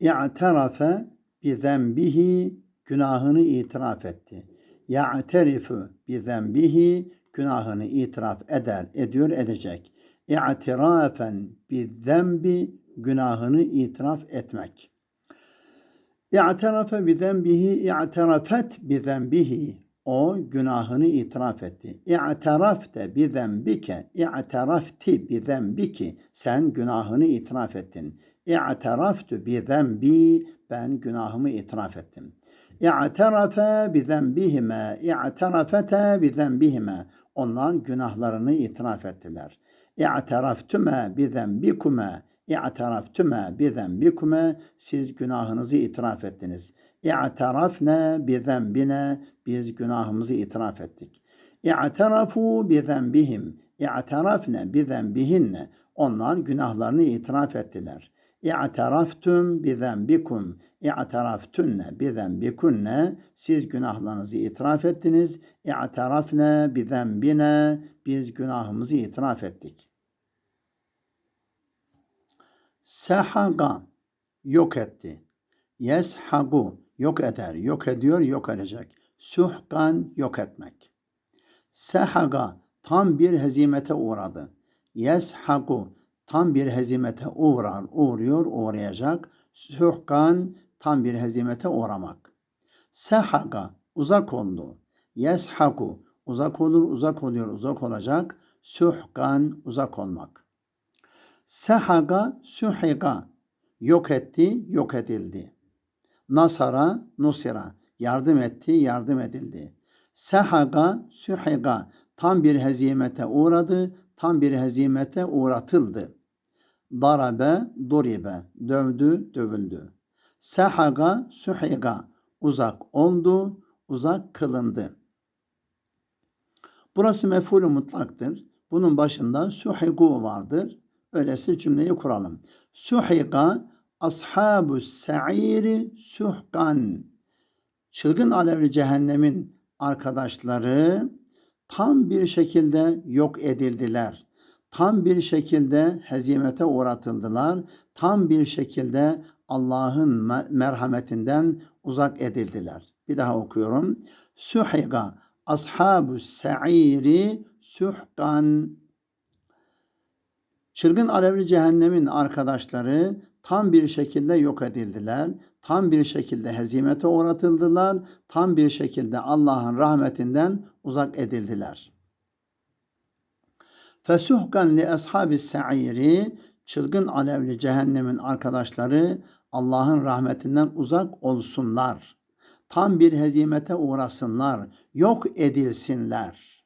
İ'terafe bi zenbihi günahını itiraf etti. Ya'terifu bi zenbihi günahını itiraf eder, ediyor, edecek. İ'tirafen bi zenbi günahını itiraf etmek. İ'terafe bi zenbihi, i'terafet bi zenbihi. O günahını itiraf etti. İ'terafte bi zenbike, i'terafti bi zenbiki. Sen günahını itiraf ettin. İ'teraftu bi zenbi, ben günahımı itiraf ettim. İ'terafe bi zenbihime, i'terafete bi zenbihime. Onlar günahlarını itiraf ettiler. İ'teraftüme bi zenbikume, İ'teraftüme bi zenbikume siz günahınızı itiraf ettiniz. İ'terafne bi zenbine biz günahımızı itiraf ettik. İ'terafu bi zenbihim. İ'terafne bi zenbihinne. Onlar günahlarını itiraf ettiler. İ'teraftüm bi zenbikum. İ'teraftunne bi zenbikunne. Siz günahlarınızı itiraf ettiniz. İ'terafne bi zenbine. Biz günahımızı itiraf ettik. Sehaga yok etti. Yeshagu yok eder, yok ediyor, yok edecek. Suhkan yok etmek. Sehaga tam bir hezimete uğradı. Yeshagu tam bir hezimete uğrar, uğruyor, uğrayacak. Suhkan tam bir hezimete uğramak. Sehaga uzak oldu. Yeshagu uzak olur, uzak oluyor, uzak olacak. Suhkan uzak olmak. Sehaga, sühiga yok etti, yok edildi. Nasara, nusira yardım etti, yardım edildi. Sehaga, sühiga tam bir hezimete uğradı, tam bir hezimete uğratıldı. Darabe, duribe dövdü, dövüldü. Sehaga, sühiga uzak oldu, uzak kılındı. Burası mef'ulü mutlaktır. Bunun başında suhigu vardır. Öyleyse cümleyi kuralım. Suhiga ashabu sa'iri suhkan. Çılgın alevli cehennemin arkadaşları tam bir şekilde yok edildiler. Tam bir şekilde hezimete uğratıldılar. Tam bir şekilde Allah'ın merhametinden uzak edildiler. Bir daha okuyorum. Suhiga ashabu sa'iri suhkan. Çılgın alevli cehennemin arkadaşları tam bir şekilde yok edildiler. Tam bir şekilde hezimete uğratıldılar. Tam bir şekilde Allah'ın rahmetinden uzak edildiler. Fesuhkan li ashabi sa'iri çılgın alevli cehennemin arkadaşları Allah'ın rahmetinden uzak olsunlar. Tam bir hezimete uğrasınlar, yok edilsinler.